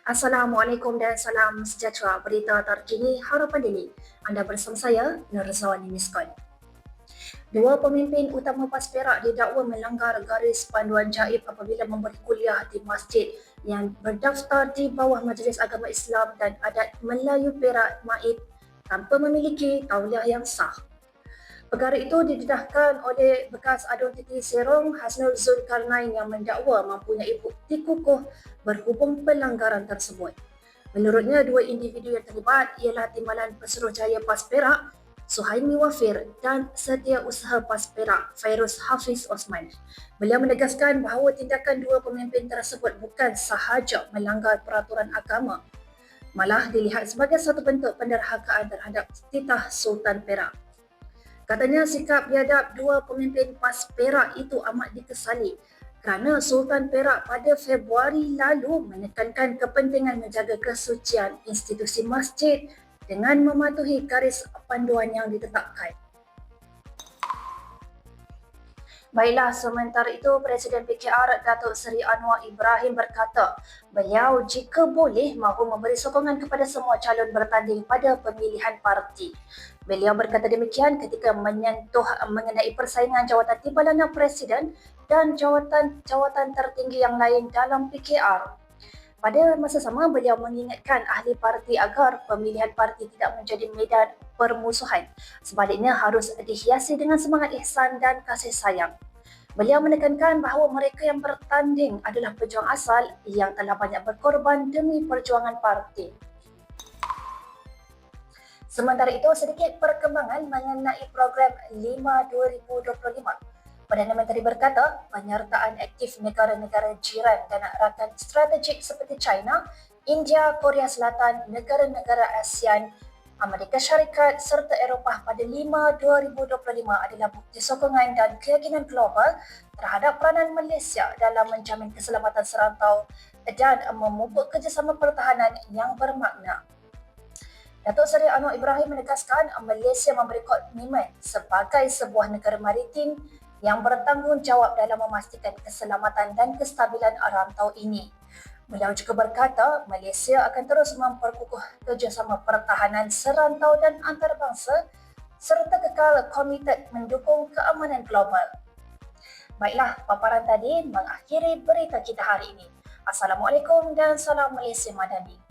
Assalamualaikum dan salam sejahtera. Berita terkini Harapan Dini. Anda bersama saya, Nur Zawani Miskon. Dua pemimpin utama PAS Perak didakwa melanggar garis panduan jaib apabila memberi kuliah di masjid yang berdaftar di bawah Majlis Agama Islam dan Adat Melayu Perak MAIP tanpa memiliki tauliah yang sah. Perkara itu didedahkan oleh bekas Adun Titi Serong Hasnul Zulkarnain yang mendakwa mempunyai bukti kukuh berhubung pelanggaran tersebut. Menurutnya, dua individu yang terlibat ialah Timbalan Pesuruhjaya PAS Perak, Suhaimi Wafir dan Setiausaha PAS Perak, Fairuz Hafiz Osman. Beliau menegaskan bahawa tindakan dua pemimpin tersebut bukan sahaja melanggar peraturan agama, malah dilihat sebagai satu bentuk penderhakaan terhadap titah Sultan Perak. Katanya sikap biadab dua pemimpin PAS Perak itu amat dikesali kerana Sultan Perak pada Februari lalu menekankan kepentingan menjaga kesucian institusi masjid dengan mematuhi garis panduan yang ditetapkan. Baiklah, sementara itu Presiden PKR Datuk Seri Anwar Ibrahim berkata beliau jika boleh mahu memberi sokongan kepada semua calon bertanding pada pemilihan parti. Beliau berkata demikian ketika menyentuh mengenai persaingan jawatan Timbalan Presiden dan jawatan-jawatan tertinggi yang lain dalam PKR. Pada masa sama, beliau mengingatkan ahli parti agar pemilihan parti tidak menjadi medan permusuhan. Sebaliknya harus dihiasi dengan semangat ihsan dan kasih sayang. Beliau menekankan bahawa mereka yang bertanding adalah pejuang asal yang telah banyak berkorban demi perjuangan parti. Sementara itu, sedikit perkembangan mengenai program 5 2025. Perdana Menteri berkata, penyertaan aktif negara-negara jiran dan rakan strategik seperti China, India, Korea Selatan, negara-negara ASEAN, Amerika Syarikat serta Eropah pada 5 2025 adalah bukti sokongan dan keyakinan global terhadap peranan Malaysia dalam menjamin keselamatan serantau dan memupuk kerjasama pertahanan yang bermakna. Datuk Seri Anwar Ibrahim menegaskan Malaysia memberi komitmen sebagai sebuah negara maritim yang bertanggungjawab dalam memastikan keselamatan dan kestabilan rantau ini. Beliau juga berkata Malaysia akan terus memperkukuh kerjasama pertahanan serantau dan antarabangsa serta kekal komited mendukung keamanan global. Baiklah, paparan tadi mengakhiri berita kita hari ini. Assalamualaikum dan salam Malaysia Madani.